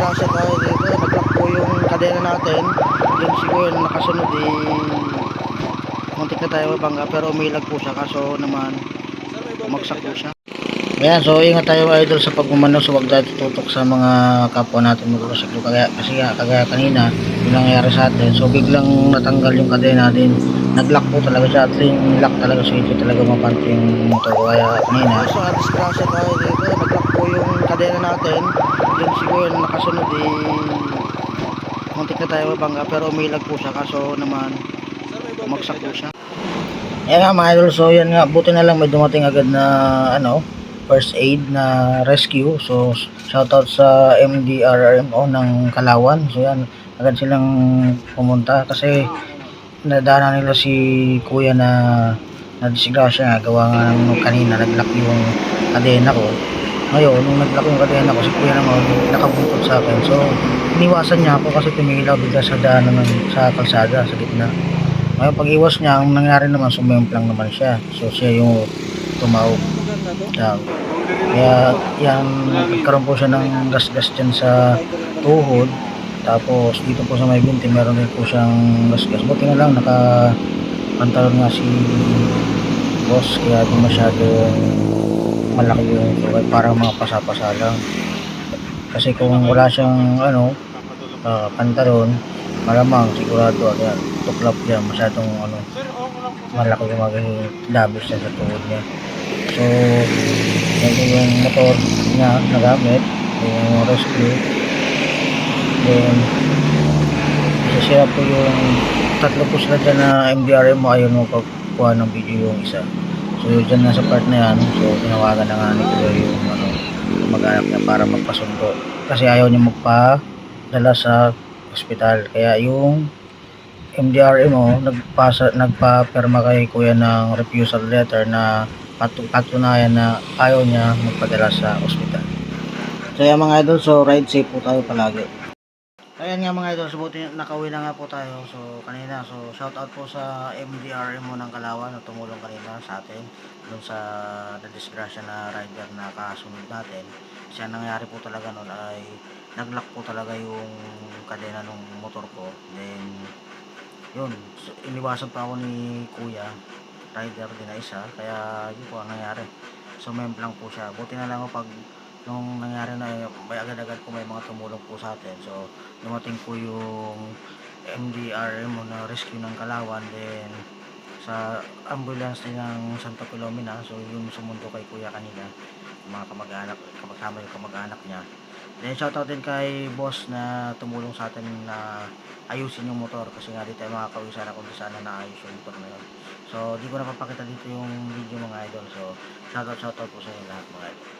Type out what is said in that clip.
disgrasya tayo dito. Nag-lock po yung kadena natin. Yung siguro yung nakasunod eh. Muntik na tayo mabangga pero umilag po siya kaso naman bumagsak po siya. Ayan, so ingat tayo idol sa pagmamano so huwag tayo tututok sa mga kapwa natin motorsiklo kaya kasi kagaya kanina yung nangyari sa atin so biglang natanggal yung kadena din nag-lock po talaga siya. At yung lock talaga so hindi talaga mapante yung motor. Kaya kanina so disgrasya tayo dito. Nag-lock po yung kadena natin. Yung siguro yung nakasunod eh muntik na tayo mabangga. Pero umilag po siya. Kaso naman bumagsak po siya. Ayan nga mga idol, so yan nga, buti na lang may dumating agad na ano, first aid na rescue. So shoutout sa MDRRMO ng Kalawan. So yan, agad silang pumunta. Kasi nadaanan nila si kuya na nadisgrasya nga, gawa nga nung kanina, naglock yung kadena ko. Ngayon, nung naglock yung kadena ko, si kuya naman nakabukod sa akin. So, iniwasan niya ako kasi tumilaw bigla sa daanan ng, sa kalsada, sa gitna. Ngayon pag iwas niya, ang nangyari naman, sumemplang naman siya. So siya yung tumawag. Siya. Kaya yan, nagkaroon po siya ng gas-gas dyan sa tuhod. Tapos dito po sa may binti, meron din po siyang gas-gas. Buti na lang, naka pantalon nga si boss. Kaya di masyadong malaki yung tuhod. Parang mga pasapasa lang. Kasi kung wala siyang ano, ah, pantalon, malamang sigurado yan, tuklap yan, masyadong ano, malaki yung maging damage niya sa tuhod niya. So, yung motor niya na gamit, yung rescue. Then, isasira po yung tatlo po sila dyan na MDRM ayaw mo pagkuha ng video yung isa. So, dyan na sa part na yan, so, tinawagan na nga ni Kuya yung ano, mag-anak niya para magpasundo. Kasi ayaw niya magpa-dala sa ospital. Kaya yung MDRM mo, nagpasa, nagpa-perma kay kuya ng refusal letter na patu- patunayan na ayaw niya magpadala sa ospital. So yan mga idol, so ride safe po tayo palagi. Ayan nga mga idol, so buti nakauwi na nga po tayo. So kanina, so shout out po sa MDRM mo ng Kalawan na tumulong kanina sa atin dun sa na-disgrasya na rider na kasunod natin. Kasi ang nangyari po talaga nun ay nag-lock po talaga yung kadena ng motor ko. Then, yun, so, iniwasan pa ako ni kuya, rider din na isa. Kaya yun po ang nangyari. So, lang po siya. Buti na lang ako pag nung nangyari na may agad-agad po may mga tumulong po sa atin. So, dumating po yung MDRM mo na rescue ng Kalawan. Then, sa ambulance din ng Santa Filomena. So, yung sumundo kay kuya kanina. Mga kamag-anak, kasama yung kamag-anak niya. Then, shoutout din kay boss na tumulong sa atin na ayusin yung motor kasi nga di tayo makakauwi sana kung di sana naayos yung motor na yun. So, di ko napapakita dito yung video mga idol. So, shoutout, shoutout po sa inyo lahat mga idol.